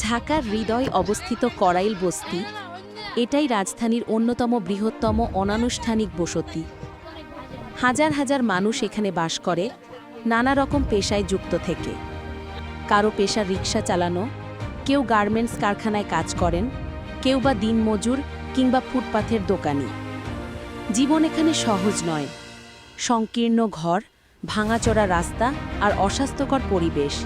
ঢাকার হৃদয় অবস্থিত করাইল বস্তি, এটাই রাজধানীর অন্যতম বৃহত্তম অনানুষ্ঠানিক বসতি। হাজার হাজার মানুষ এখানে বাস করে, নানা রকম পেশায় যুক্ত থেকে। কারও পেশা রিক্সা চালানো, কেউ গার্মেন্টস কারখানায় কাজ করেন, কেউ বা দিনমজুর কিংবা ফুটপাথের দোকানি। জীবন এখানে সহজ নয়। সংকীর্ণ ঘর, ভাঙাচোরা রাস্তা আর অস্বাস্থ্যকর পরিবেশ।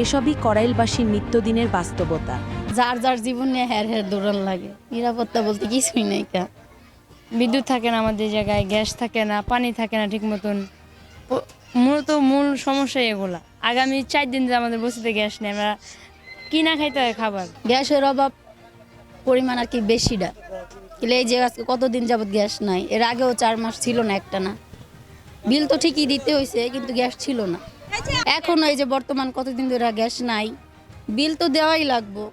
এসবই করাইলবাসীর নিত্যদিনের বাস্তবতা। যার যার জীবন নিয়ে হ্যার হ্যার দৌড়ান লাগে। নিরাপত্তা বলতে কিছুই নেই কা। বিদ্যুৎ থাকে না আমাদের জায়গায় গ্যাস থাকে না পানি থাকে না ঠিক মতন মূলত মূল সমস্যা এগুলা। আগামী চার দিন ধরে আমাদের বসিতে গ্যাস নেই আমরা কিনা খাইতে হয় খাবার? গ্যাসের অভাব পরিমাণ আর কি বেশিটা কিন্তু এই যে আজকে কতদিন যাবত গ্যাস নাই এর আগেও চার মাস ছিল না একটা না। বিল তো ঠিকই দিতে হয়েছে কিন্তু গ্যাস ছিল না। এখন ওই যে বর্তমান কতদিন ধরে গ্যাস নাই, বিল তো দেওয়াই লাগবো।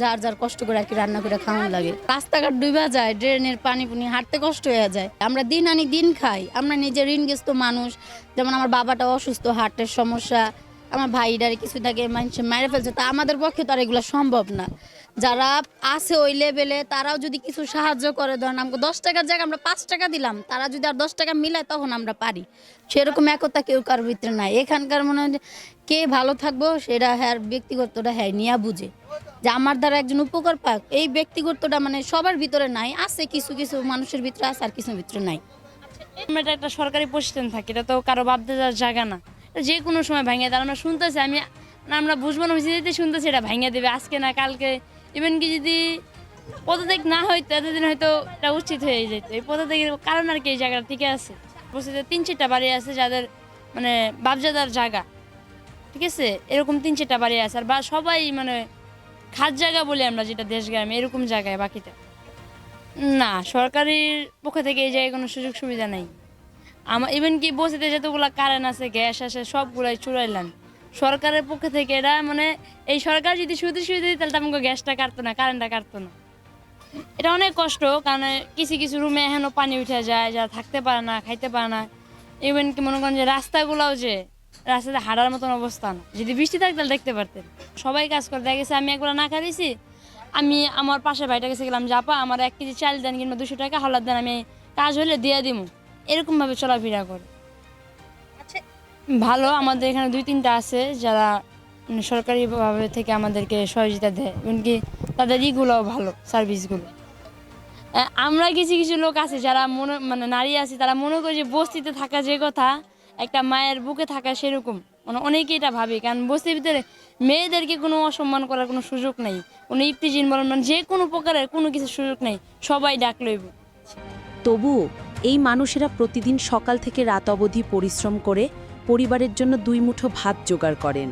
যার যার কষ্ট করে আর কি রান্না করে খাওয়ান লাগে। রাস্তাঘাট ডুবা যায়, ড্রেনের পানি পুনি হাঁটতে কষ্ট হয়ে যায়। আমরা দিন আনি দিন খাই, আমরা নিজের ঋণগ্রস্ত মানুষ। যেমন আমার বাবাটা অসুস্থ, হার্টের সমস্যা আমার ভাইডারে কিছু থাকে মানুষ মেরে ফেলছে, তা আমাদের পক্ষে তো আর এগুলো সম্ভব না। যারা আছে ওই লেভেলে তারাও যদি কিছু সাহায্য করে, ধরেন আমাকে দশ টাকার জায়গায় আমরা পাঁচ টাকা দিলাম, তারা যদি আর দশ টাকা মিলায় তখন আমরা পারি। সেরকম একতা কেউ কার ভিতরে নাই। এখানকার মনে হয় কে ভালো থাকব, সেটা হ্যাঁ ব্যক্তিগতটা হ্যাঁ নিয়া বুঝে। যে আমার দ্বারা একজন উপকার পাক, এই ব্যক্তিগতটা মানে সবার ভিতরে নাই, আছে কিছু কিছু মানুষের ভিতরে আছে আর কিছু ভিতরে নাই। আমরা এটা একটা সরকারি প্রতিষ্ঠান থাকি, এটা তো কারও ভাবতে যাওয়ার জায়গা না। যে কোনো সময় ভাঙিয়ে দেয় আমরা শুনতেছি, আমি আমরা বুঝব না বুঝতে শুনতেছি এটা ভাঙিয়ে দেবে, আজকে না কালকে। ইভেন কি যদি পদত্যাগ না হইতো এতদিন হয়তো এটা উচিত হয়ে যেত। এই পদত্যাগের কারণ আর কি এই জায়গাটা ঠিক আছে। বসে তিন চারটা বাড়ি আছে যাদের মানে বাপজাদার জায়গা। ঠিক আছে? এরকম তিন চারটা বাড়ি আছে। আর বা সবাই মানে খাদ জায়গা বলি আমরা, যেটা দেশ গ্রামে এরকম জায়গায় বাকিটা। না, সরকারের পক্ষ থেকে এই জায়গায় কোনো সুযোগ সুবিধা নেই। আমার ইভেন কি বসিতে যতগুলো কারেন্ট আছে গ্যাস আছে, সবগুলাই চুরাইলাম। সরকারের পক্ষ থেকে এটা মানে এই সরকার যদি সুযোগ সুবিধা দিত তাহলে আমাকে গ্যাসটা কাটতো না কারেন্টটা কাটতো না। এটা অনেক কষ্ট, কারণ কিছু কিছু রুমে এখনও পানি উঠে যায়, যারা থাকতে পারে না, খাইতে পারে না। ইভেন কি মনে করেন যে রাস্তাগুলোও যে, রাস্তাতে হাঁটার মতন অবস্থা না। যদি বৃষ্টি থাকতো তাহলে দেখতে পারতেন। সবাই কাজ করে, দেখা গেছে আমি একবার না খাইছি, আমি আমার পাশে ভাইটা কাছে গেলাম জাপা আমার এক কেজি চাল দেন কিংবা দুশো টাকা হলার দেন, আমি কাজ হলে দিয়ে দিমু। এরকমভাবে চলাফেরা করে। ভালো আমাদের এখানে দুই তিনটা আছে যারা মানে সরকারিভাবে থেকে আমাদেরকে সহযোগিতা দেয়। এমনকি তাদের ইগুলোও ভালো সার্ভিসগুলো। আমরা কিছু কিছু লোক আছে যারা মনে মানে নারী আছে তারা মনে করে যে বস্তিতে থাকা যে কথা একটা মায়ের বুকে থাকা সেরকম। মানে অনেকেই এটা ভাবে কারণ বস্তির ভিতরে মেয়েদেরকে কোনো অসম্মান করার কোনো সুযোগ নেই। কোনো ইফতিজিন বলেন মানে যে কোনো প্রকারের কোনো কিছু সুযোগ নেই। সবাই ডাক লইব। তবুও এই মানুষেরা প্রতিদিন সকাল থেকে রাত অবধি পরিশ্রম করে পরিবারের জন্য দুই মুঠো ভাত জোগাড় করেন।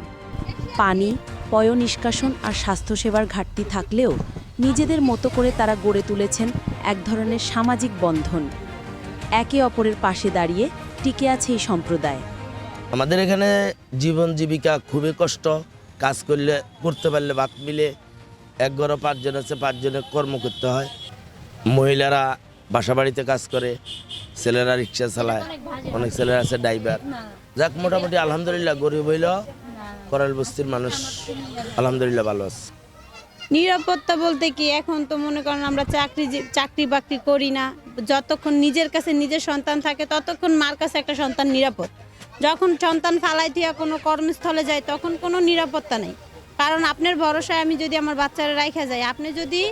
পানি পয় নিষ্কাশন আর স্বাস্থ্যসেবার ঘাটতি থাকলেও নিজেদের মতো করে তারা গড়ে তুলেছেন এক ধরনের সামাজিক বন্ধন। একে অপরের পাশে দাঁড়িয়ে টিকে আছে এই সম্প্রদায়। আমাদের এখানে জীবন জীবিকা খুবই কষ্ট, কাজ করলে, করতে পারলে ভাত মিলে এক ঘরে পাঁচজন আছে পাঁচজনে কর্ম করতে হয়। মহিলারা বাসা বাড়িতে কাজ করে ছেলেরা রিক্সা চালায় অনেক ছেলেরা আছে ড্রাইভার যাক মোটামুটি আলহামদুলিল্লাহ গরিব হইল করাল বস্তির মানুষ আলহামদুলিল্লাহ ভালো আছে। নিরাপত্তা বলতে কি এখন তো মনে করেন আমরা চাকরি যে- চাকরি বাকরি করি না। যতক্ষণ নিজের কাছে নিজের সন্তান থাকে ততক্ষণ মার কাছে একটা সন্তান নিরাপদ। যখন সন্তান ফালাই দিয়া কোনো কর্মস্থলে যায় তখন কোনো নিরাপত্তা নেই। কারণ আপনার ভরসায় আমি যদি আমার বাচ্চারা রাইখা যাই আপনি যদি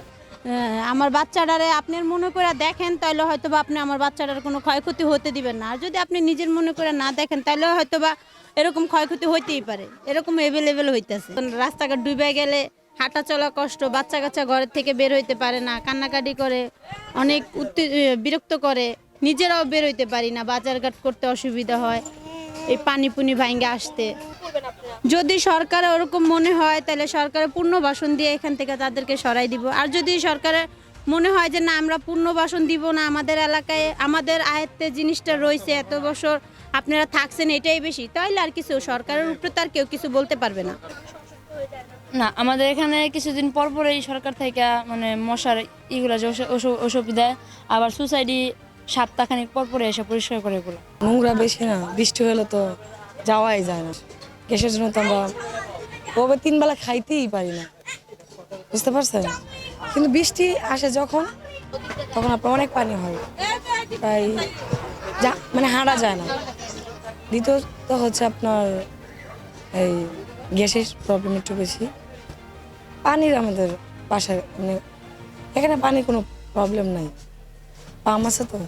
আমার বাচ্চাটারে আপনার মনে করে দেখেন তাহলে হয়তো বা আপনি আমার বাচ্চাটার কোনো ক্ষয়ক্ষতি হতে দিবেন না। আর যদি আপনি নিজের মনে করে না দেখেন তাহলে হয়তো বা এরকম ক্ষয়ক্ষতি হইতেই পারে। এরকম এভেলেবেল হইতেছে। রাস্তাঘাট ডুবে গেলে হাঁটা চলা কষ্ট বাচ্চা কাচ্চা ঘরের থেকে বের হইতে পারে না, কান্নাকাটি করে, অনেক বিরক্ত করে, নিজেরাও বের হইতে পারি না, বাজারঘাট করতে অসুবিধা হয়, এই পানি পুনি ভাঙ্গে আসতে। যদি সরকার ওরকম মনে হয় তাহলে সরকারের পূর্ণ বাসন দিয়ে এখান থেকে তাদেরকে সরাই দিব। আর যদি সরকারের মনে হয় যে না আমরা পূর্ণ বাসন দিব না আমাদের এলাকায় আমাদের আয়ত্তে জিনিসটা রয়েছে এত বছর আপনারা থাকছেন এটাই বেশি তাহলে আর কিছু সরকারের উপরে তার কেউ কিছু বলতে পারবে না। না আমাদের এখানে কিছুদিন পর পরেই সরকার থেকে মানে মশার ইগুলো ওষুধ দেয় আবার সোসাইটি সপ্তাহখানিক পর পরে এসে পরিষ্কার করে এগুলো। নোংরা বেশি না বৃষ্টি হলে তো যাওয়াই যায় না। গ্যাসের জন্য তো আমরা ওভাবে তিন বেলা খাইতেই পারি না। বুঝতে পারছেন? কিন্তু বৃষ্টি আসে যখন, তখন আপনার অনেক পানি হয়। প্রায় যা মানে হাঁটা যায় না। দ্বিতীয়ত হচ্ছে আপনার এই গ্যাসের প্রবলেম একটু বেশি। পানির আমাদের বাসায় মানে এখানে পানির কোনো প্রবলেম নাই। পাম আছে তো।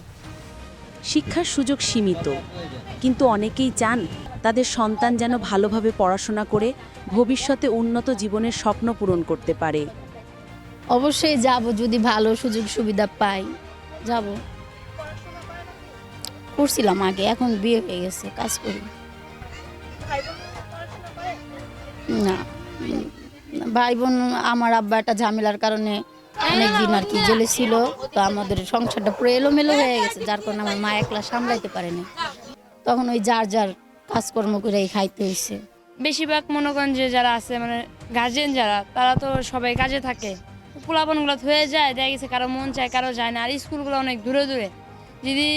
শিক্ষার সুযোগ সীমিত, কিন্তু অনেকেই চান তাদের সন্তান যেন ভালোভাবে পড়াশোনা করে ভবিষ্যতে উন্নত জীবনের স্বপ্ন পূরণ করতে পারে। অবশ্যই যাব যদি ভালো সুযোগ সুবিধা পাই। যাব। করছিলাম আগে, এখন বিয়ে হয়ে গেছে, কাজ করি। না ভাই বোন আমার আব্বা একটা ঝামেলার কারণে অনেকদিন আর কি জেলে ছিল, তো আমাদের সংসারটা পুরো এলোমেলো হয়ে গেছে, যার কারণে আমার মা একলা সামলাইতে পারেনি। তখন ওই যার যার কাজকর্ম করে খাইতে হয়েছে বেশিরভাগ মনে যে যারা আছে মানে গার্জেন যারা, তারা তো সবাই কাজে থাকে। পোলাপনগুলো হয়ে যায়, দেখা গেছে কারও মন চায়, কারও যায় না। আর স্কুলগুলো অনেক দূরে দূরে। যদি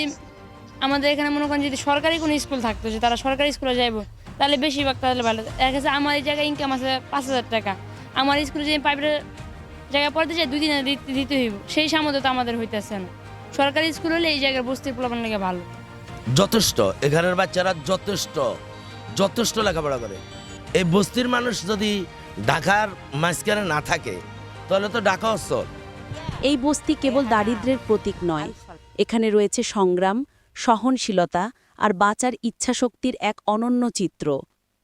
আমাদের এখানে মনে করেন যদি সরকারি কোনো স্কুল থাকতো, যে তারা সরকারি স্কুলে যাইবো, তাহলে বেশিরভাগ তাহলে ভালো। দেখা গেছে আমার এই জায়গায় ইনকাম আছে পাঁচ হাজার টাকা। আমার স্কুলে যদি প্রাইভেট জায়গায় পড়তে চাই দুই দিনে দিতে হইব। সেই সামর্থ্য তো আমাদের হইতেছে না। সরকারি স্কুল হলে এই জায়গায় বস্তির পোলাপন লেগে ভালো। যথেষ্ট এখানের বাচ্চারা যথেষ্ট যথেষ্ট লেখাপড়া করে। এই বস্তির মানুষ যদি ঢাকার মাঝখানে না থাকে, তাহলে তো ঢাকা অস্ত এই বস্তি কেবল দারিদ্রের প্রতীক নয়, এখানে রয়েছে সংগ্রাম, সহনশীলতা আর বাঁচার ইচ্ছাশক্তির এক অনন্য চিত্র।